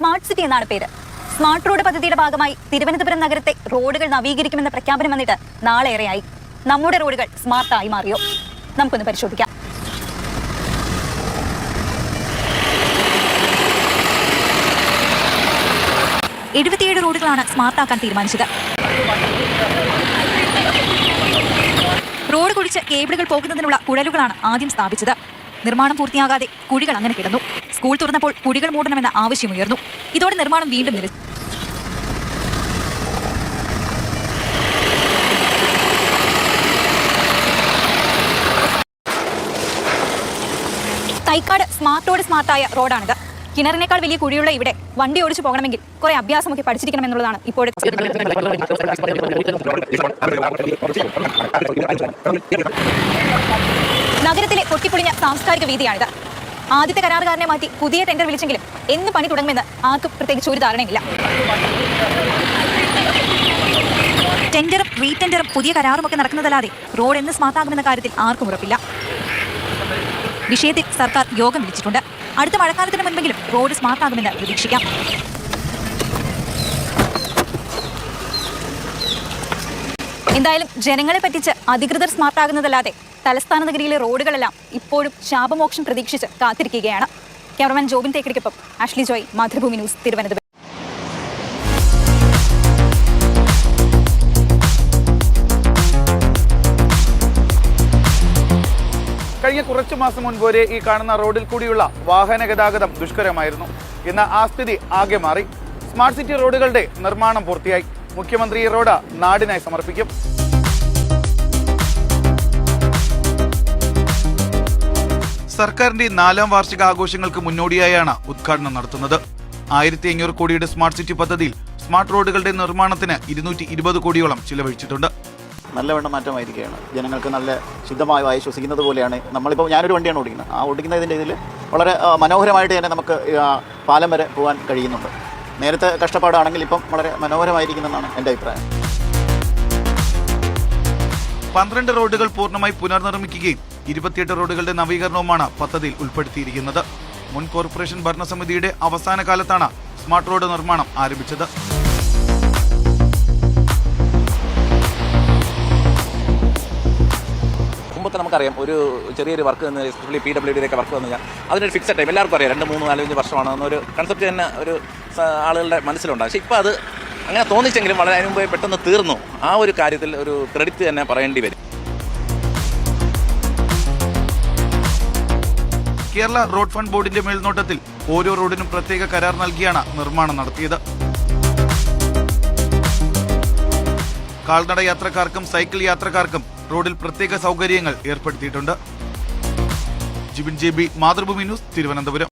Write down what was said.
Smart city എന്നാണ് പേര്. Smart road പദ്ധതിയുടെ ഭാഗമായി തിരുവനന്തപുരം നഗരത്തെ റോഡുകൾ നവീകരിക്കുമെന്ന പ്രഖ്യാപനം വന്നിട്ട് നാളേറെയായി. നമ്മുടെ റോഡുകൾ സ്മാർട്ടായി മാറിയോ? നമുക്കൊന്ന് പരിശോധിക്കാം. എഴുപത്തിയേഴ് റോഡുകളാണ് സ്മാർട്ടാക്കാൻ തീരുമാനിച്ചത്. റോഡ് കുഴിച്ച് കേബിളുകൾ പോകുന്നതിനുള്ള കുഴലുകളാണ് ആദ്യം സ്ഥാപിച്ചത്. നിർമ്മാണം പൂർത്തിയാകാതെ കുഴികൾ അങ്ങനെ കിടന്നു. സ്കൂൾ തുറന്നപ്പോൾ കുഴികൾ മൂടണമെന്ന ആവശ്യമുയർന്നു ഇതോടെ നിർമ്മാണം വീണ്ടും നിലച്ചു തൈക്കാട് സ്മാർട്ടോട് സ്മാർട്ടായ റോഡാണിത്. കിണറിനേക്കാൾ വലിയ കുഴിയുള്ള ഇവിടെ വണ്ടി ഓടിച്ചു പോകണമെങ്കിൽ കുറെ അഭ്യാസമൊക്കെ പഠിച്ചിരിക്കണം എന്നുള്ളതാണ് ഇപ്പോൾ നഗരത്തിലെ പൊട്ടിപ്പൊളിഞ്ഞ സാംസ്കാരിക വീതിയാണിത്. ആദ്യത്തെ കരാറുകാരനെ മാറ്റി പുതിയ ടെൻഡർ വിളിച്ചെങ്കിലും എന്ന് പണി തുടങ്ങുമെന്ന് ആർക്കും പ്രത്യേകിച്ച് ഒരു ധാരണയില്ല ടെൻഡറും റീടെൻഡറും പുതിയ കരാറും ഒക്കെ നടക്കുന്നതല്ലാതെ റോഡ് എന്ന് സ്മാർട്ടാകുമെന്ന കാര്യത്തിൽ ആർക്കും ഉറപ്പില്ല. വിഷയത്തിൽ സർക്കാർ യോഗം വിളിച്ചിട്ടുണ്ട്. അടുത്ത മഴക്കാലത്തിന് മുൻപെങ്കിലും റോഡ് സ്മാർട്ടാകുമെന്ന് പ്രതീക്ഷിക്കാം. എന്തായാലും ജനങ്ങളെ പറ്റിച്ച് അധികൃതർ സ്മാർട്ടാകുന്നതല്ലാതെ തലസ്ഥാന നഗരിയിലെ റോഡുകളെല്ലാം ഇപ്പോഴും ശാപമോക്ഷം പ്രതീക്ഷിച്ച് കാത്തിരിക്കുകയാണ്. ക്യാമറമാൻ ജോബിൻ തേക്കടിക്കൊപ്പം ആഷ്ലി ജോയ് മാതൃഭൂമി ന്യൂസ് തിരുവനന്തപുരം. കഴിഞ്ഞ കുറച്ചു മാസം മുൻപ് വരെ ഈ കാണുന്ന റോഡിൽ കൂടിയുള്ള വാഹന ഗതാഗതം ദുഷ്കരമായിരുന്നു. ഇന്ന് ആ സ്ഥിതി ആകെ മാറി. സ്മാർട്ട് സിറ്റി റോഡുകളുടെ നിർമ്മാണം പൂർത്തിയായി. മുഖ്യമന്ത്രി ഈ റോഡ് നാടിനായി സമർപ്പിക്കും. സർക്കാരിന്റെ നാലാം വാർഷിക ആഘോഷങ്ങൾക്ക് മുന്നോടിയായാണ് ഉദ്ഘാടനം നടത്തുന്നത്. ആയിരത്തി അഞ്ഞൂറ് കോടിയുടെ സ്മാർട്ട് സിറ്റി പദ്ധതിയിൽ സ്മാർട്ട് റോഡുകളുടെ നിർമ്മാണത്തിന് ഇരുന്നൂറ്റി ഇരുപത് കോടിയോളം ചിലവഴിച്ചിട്ടുണ്ട്. നല്ലവണ്ണം മാറ്റമായിരിക്കുകയാണ്. ജനങ്ങൾക്ക് നല്ല ശുദ്ധമായി വായു ശ്വസിക്കുന്നത് പോലെയാണ്. നമ്മളിപ്പോൾ ഞാനൊരു വണ്ടിയാണ് ഓടിക്കുന്നത്. ആ ഓടിക്കുന്നതിന്റെ ഇതിൽ വളരെ മനോഹരമായിട്ട് തന്നെ നമുക്ക് പാലം വരെ പോകാൻ കഴിയുന്നുണ്ട്. നേരത്തെ കഷ്ടപ്പാടാണെങ്കിൽ ഇപ്പം വളരെ മനോഹരമായിരിക്കുന്നതാണ് എന്റെ അഭിപ്രായം. പന്ത്രണ്ട് റോഡുകൾ പൂർണമായി പുനർനിർമ്മിക്കുകയും ഇരുപത്തിയെട്ട് റോഡുകളുടെ നവീകരണവുമാണ് പദ്ധതിയിൽ ഉൾപ്പെടുത്തിയിരിക്കുന്നത്. മുൻ കോർപ്പറേഷൻ ഭരണസമിതിയുടെ അവസാന കാലത്താണ് സ്മാർട്ട് റോഡ് നിർമ്മാണം ആരംഭിച്ചത്. നമുക്കറിയാം ഒരു ചെറിയൊരു വർക്ക് എന്ന് എസ്പെഷ്യലി പി ഡബ്ല്യു ഡിയിലൊക്കെ വർക്ക് വന്നു കഴിഞ്ഞാൽ അതിനൊരു ഫിക്സഡ് ടൈം എല്ലാവർക്കും അറിയാം രണ്ട് മൂന്ന് നാലഞ്ച് വർഷമാണ് എന്നൊരു കൺസെപ്റ്റ് തന്നെ ഒരു ആളുകളുടെ മനസ്സിലുണ്ടാകും പക്ഷേ ഇപ്പോൾ അത് അങ്ങനെ തോന്നിച്ചെങ്കിലും വളരെ അതിന് മുമ്പേ പെട്ടെന്ന് തീർന്നു. ആ ഒരു കാര്യത്തിൽ ഒരു ക്രെഡിറ്റ് തന്നെ പറയേണ്ടി വരും. കേരള റോഡ് ഫണ്ട് ബോർഡിന്റെ മേൽനോട്ടത്തിൽ ഓരോ റോഡിനും പ്രത്യേക കരാർ നൽകിയാണ് നിർമ്മാണം നടത്തിയത്. കാൽനട യാത്രക്കാർക്കും സൈക്കിൾ യാത്രക്കാർക്കും റോഡിൽ പ്രത്യേക സൗകര്യങ്ങൾ ഏർപ്പെടുത്തിയിട്ടുണ്ട്. Jibin J B Mathrubhumi news Thiruvananthapuram.